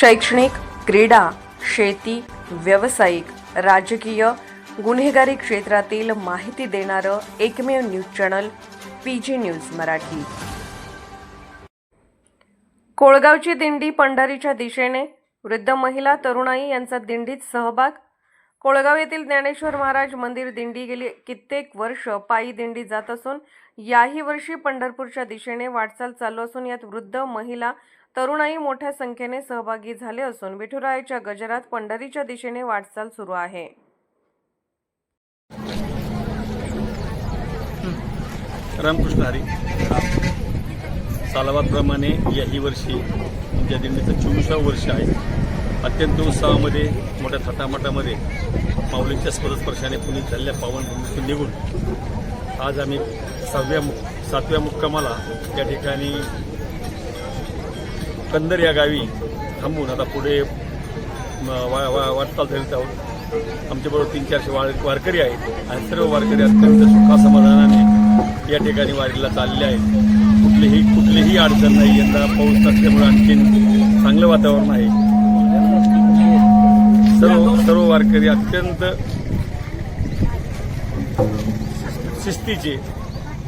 शैक्षणिक क्रीडा शेती व्यावसायिक राजकीय गुन्हेगारी क्षेत्रातील माहिती देणारं एकमेव news channel P G news Marathi. कोळगावची दिंडी पंढरीच्या दिशेने वृद्ध महिला तरुणाई यांचा दिंडीत सहभाग कोळगाव येथील ज्ञानेश्वर महाराज मंदिर दिंडी गेली. कित्येक वर्ष पायी दिंडी जात असून याही वर्षी पंढरपूरच्या दिशेने वाटचाल चालू असून यात वृद्ध महिला तरुणाई मोठ्या संख्येने सहभागी झाले असून विठुरायाच्या गजरात पंढरीच्या दिशेने वाटचाल सुरू आहे. रामकृष्ण हरी. सालावाप्रमाणे याही वर्षी या दिंडीचं चोवीसावं वर्ष आहे. अत्यंत उत्साहामध्ये मोठ्या थाटामाटामध्ये माऊलींच्या स्पर्शस्पर्शाने पुणे झालेल्या पावनभूमीतून निघून आज आम्ही सहाव्या मु सातव्या मुक्कामाला या ठिकाणी कंदर या गावी थांबून आता पुढे वा वा वाटचाल झाली आहोत. आमच्याबरोबर तीन चारशे वार वारकरी आहेत आणि सर्व वारकरी अत्यंत सुखासमाधानाने या ठिकाणी वारीला चालले आहेत. कुठलीही कुठलीही अडचण नाही. यंदा पाऊस नसल्यामुळे आणखीन चांगलं वातावरण आहे. वारकरी अत्यंत शिस्तीचे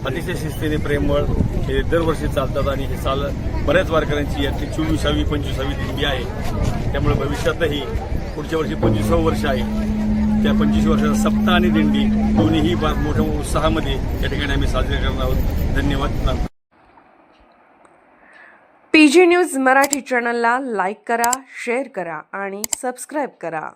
अतिशय शिस्तीने प्रेमळ हे दरवर्षी चालतात आणि हे चाल बऱ्याच वारकऱ्यांची यातली चोवीसावी पंचवीसावी दिंडी आहे. त्यामुळे भविष्यातही पुढच्या वर्षी पंचवीसावं वर्ष आहे. त्या पंचवीस वर्षाचा सप्ताह आणि दिंडी दोन्हीही मोठ्या उत्साहामध्ये या ठिकाणी आम्ही साजरे करणार आहोत. धन्यवाद. PG P G news Marathi चॅनलला लाईक करा शेअर करा आणि सबस्क्राईब करा.